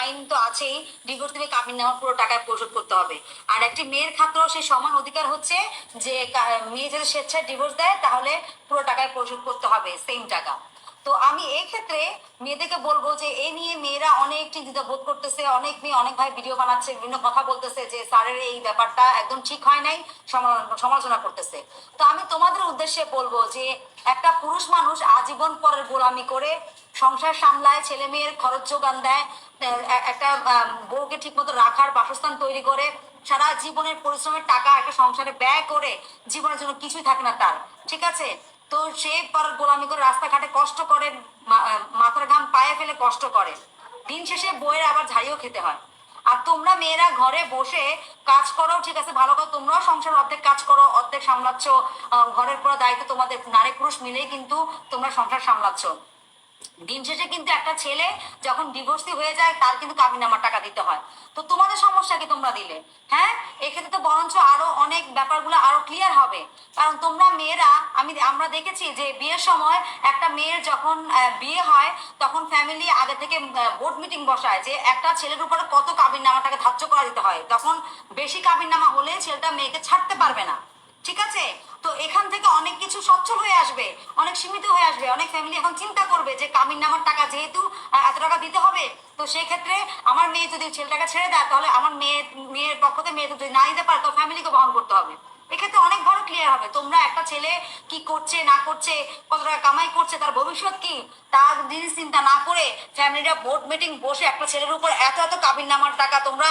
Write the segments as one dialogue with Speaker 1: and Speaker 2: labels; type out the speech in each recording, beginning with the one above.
Speaker 1: আইন তো আছেই। ডিভোর্স দিবে কাবিন নামা পুরো টাকায় পরিশোধ করতে হবে। আর একটি মেয়ের ক্ষেত্রেও সেই সমান অধিকার হচ্ছে যে মেয়ে যদি স্বেচ্ছায় ডিভোর্স দেয়, তাহলে পুরো টাকায় পরিশোধ করতে হবে সেম টাকা। তো আমি এই ক্ষেত্রে মেয়েদেরকে বলব যে, এই নিয়ে মেয়েরা অনেক চিন্তিত বোধ করতেছে, অনেক মেয়ে, অনেক ভাই ভিডিও বানাচ্ছে, বিভিন্ন কথা বলতেছে যে, স্যারের এই ব্যাপারটা একদম ঠিক হয় নাই সমালোচনা করতেছে। তো আমি তোমাদের উদ্দেশ্যে বলব যে, একটা পুরুষ মানুষ আজীবন পরের গোলামি করে সংসার সামলায়, ছেলে মেয়ের খরচ যোগান দেয় একটা বউকে ঠিকমতো রাখার বাসস্থান তৈরি করে, সারা জীবনের পরিশ্রমের টাকা একটা সংসারে ব্যয় করে জীবনের জন্য কিছুই থাকে না তার, ঠিক আছে? তো সে পর গোলামি করে রাস্তাঘাটে কষ্ট করে মাথার ঘাম পায়ে ফেলে কষ্ট করে। দিন শেষে বইয়ের আবার ঝাড়িও খেতে হয়। আর তোমরা মেয়েরা ঘরে বসে কাজ করো, ঠিক আছে, ভালো করে তোমরাও সংসার অর্ধেক কাজ করো, অর্ধেক সামলাচ্ছ ঘরের পুরো দায়িত্ব তোমাদের, নারী পুরুষ মিলেই কিন্তু তোমরা সংসার সামলাচ্ছ। দিন শেষে কিন্তু একটা ছেলে যখন ডিভোর্সি হয়ে যায়, তার কিন্তু কাবিন নামার টাকা দিতে হয়। তো তোমাদের সমস্যা কি তোমরা দিলে? হ্যাঁ? এক্ষেত্রে তো বরঞ্চ আরও অনেক ব্যাপারগুলো আরও ক্লিয়ার হবে। কারণ তোমরা মেয়েরা, আমি আমরা দেখেছি যে বিয়ের সময় একটা মেয়ের যখন বিয়ে হয়, তখন ফ্যামিলি আগে থেকে বোর্ড মিটিং বসায় যে একটা ছেলের উপরে কত কাবিন নামাটাকে ধার্য করা দিতে হয়। তখন বেশি কাবিন নামা হলে ছেলেটা মেয়েকে ছাড়তে পারবে না। ঠিক আছে? তো এখান থেকে অনেক কিছু সচ্ছল হয়ে আসবে, অনেক সীমিত হয়ে আসবে, অনেক ফ্যামিলি এখন চিন্তা করবে যে কামিন নামার টাকা যেহেতু এত টাকা দিতে হবে, তো সেই ক্ষেত্রে আমার মেয়ে যদি ছেলেটাকে ছেড়ে দেয়, তাহলে আমার মেয়ে, মেয়ের পক্ষ থেকে মেয়ে যদি না দিতে পারে, তো ফ্যামিলিকে বহন করতে হবে। এক্ষেত্রে অনেক বড় ক্লিয়ার হবে। তোমরা একটা ছেলে কি করছে, না করছে, কত টাকা কামাই করছে, তার ভবিষ্যৎ কি তার জিনিস চিন্তা না করে ফ্যামিলিরা বোর্ড মিটিং বসে একটা ছেলের উপর এত এত কাবিন নামার টাকা তোমরা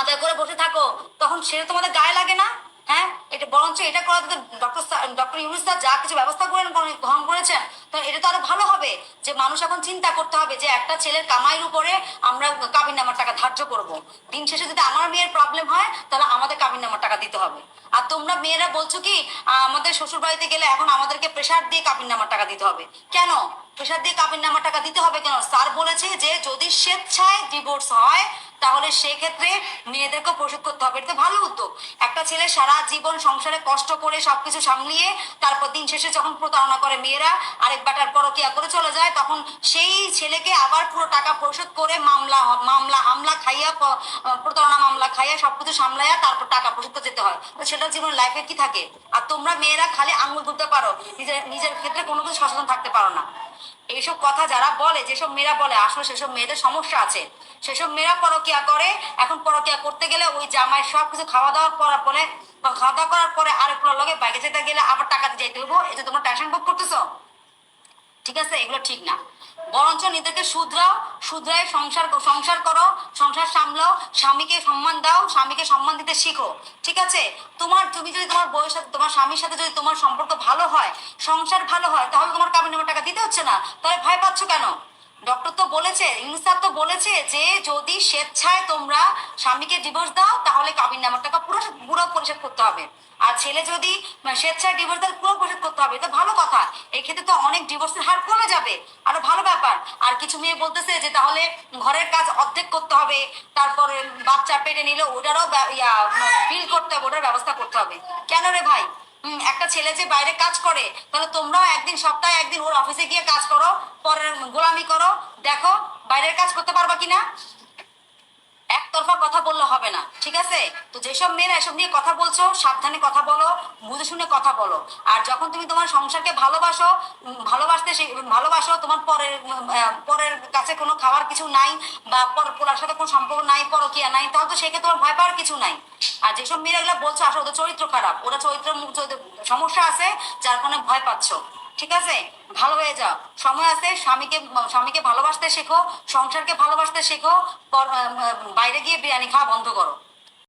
Speaker 1: আদায় করে বসে থাকো, তখন সেটা তোমাদের গায়ে লাগে না? হ্যাঁ এটা বরঞ্চ এটা করা ডক্টর ডক্টর ইউনুস স্যার যা কিছু ব্যবস্থা করেন গ্রহণ করেছেন, তো এটা তো আরও ভালো হবে যে মানুষ এখন চিন্তা করতে হবে যে একটা ছেলের কামাইয়ের উপরে আমরা কাবিন নামার টাকা ধার্য করব। দিন শেষে যদি আমার মেয়ের প্রবলেম হয়, তাহলে আমাদের কাবিন নামার টাকা দিতে হবে। আর তোমরা মেয়েরা বলছো কি, আমাদের শ্বশুর বাড়িতে গেলে এখন আমাদেরকে প্রেশার দিয়ে কাবিন নামার টাকা দিতে হবে। কেন? প্রেশার দিয়ে কাবিন নামার টাকা দিতে হবে কেন? স্যার বলেছে যে যদি স্বেচ্ছায় ডিভোর্স হয়, তাহলে সেক্ষেত্রে মেয়েদেরকে পরিশোধ করতে হবে। এটা ভালো উদ্যোগ। একটা ছেলে সারা জীবন সংসারে কষ্ট করে সবকিছু সামলিয়ে, তারপর দিন শেষে যখন প্রতারণা করে মেয়েরা, আরেক বাটার পরকিয়া করে চলে যায়, তখন সেই ছেলেকে আবার পুরো টাকা পরিশোধ করে মামলা মামলা, হামলা খাইয়া প্রতারণা, মামলা খাইয়া সবকিছু সামলাইয়া তারপর টাকা পরিশোধ করতে যেতে হয়। তো সেটা জীবন লাইফে কি থাকে? আর তোমরা মেয়েরা খালি আঙুল তুলতে পারো। নিজের নিজের ক্ষেত্রে কোনো কিছু সচেতন থাকতে পারো না। এইসব কথা যারা বলে, যেসব মেয়েরা বলে, আসলে সেসব মেয়েদের সমস্যা আছে। সেসব মেয়েরা পরকিয়া করে, এখন পরকিয়া করতে গেলে ওই জামাই সব কিছু খাওয়া দাওয়া করার পরে খাওয়া দাওয়া করার পরে আরেক লগে বাইকে যেতে গেলে আবার টাকা দিয়ে যাইতে হইব? এটা তোমরা টেনশন বুক করতেছ? ঠিক আছে, এগুলো ঠিক না। বরঞ্চ নিজেকে শুধরাও শুধরায় সংসার সংসার করো, সংসার সামলাও, স্বামীকে সম্মান দাও, স্বামীকে সম্মান দিতে শিখো, ঠিক আছে? তোমার তুমি যদি তোমার বউয়ের সাথে, তোমার স্বামীর সাথে যদি তোমার সম্পর্ক ভালো হয়, সংসার ভালো হয়, তাহলে তোমার কাবিন টাকা দিতে হচ্ছে না। তাহলে ভয় পাচ্ছ কেন? ডক্টর তো বলেছে ইনসার তো বলেছে যে যদি স্বেচ্ছায় তোমরা স্বামীকে ডিভোর্স দাও, তাহলে কাবিন নামার টাকা পুরো পুরো পরিশোধ করতে হবে। আর ছেলে যদি স্বেচ্ছায় ডিভোর্স দেয়, পুরো পরিশোধ করতে হবে। এটা ভালো কথা। এই ক্ষেত্রে তো অনেক ডিভোর্সের হার কমে যাবে। আরও ভালো ব্যাপার। আর কিছু মেয়ে বলতেছে যে তাহলে ঘরের কাজ অর্ধেক করতে হবে, তারপরে বাচ্চা পেটে নিলে ওটারও ফিল করতে হবে, ওটার ব্যবস্থা করতে হবে। কেন রে ভাই? একটা ছেলে যে বাইরে কাজ করে, তাহলে তোমরাও একদিন সপ্তাহে একদিন ওর অফিসে গিয়ে কাজ করো, পরের গোলামি করো, দেখো বাইরের কাজ করতে পারবা কিনা। একতরফা কথা বললে হবে না, ঠিক আছে? তো যেসব মেয়েরা এসব নিয়ে কথা বলছো, সাবধানে কথা বলো, বুঝে শুনে কথা বলো। আর যখন তুমি তোমার সংসারকে ভালোবাসো ভালোবাসতে শি- ভালোবাসো, তোমার পরের পরের কাছে কোনো খাওয়ার কিছু নাই, বা পর পরার সাথে কোনো সম্পর্ক নাই, পরকিয়া নাই, তাহলে তো সেক্ষেত্রে তোমার ভয় পাওয়ার কিছু নাই। আর যেসব মেয়েরা বলছো, আসলে ওদের চরিত্র খারাপ। ওরা চরিত্র সমস্যা আছে, যার কারণে ভয় পাচ্ছ। ঠিক আছে? ভালো হয়ে যাও। সময় আছে, স্বামীকে স্বামীকে ভালোবাসতে শেখো, সংসারকে ভালোবাসতে শেখো বাইরে গিয়ে বিরিয়ানি খাওয়া বন্ধ করো।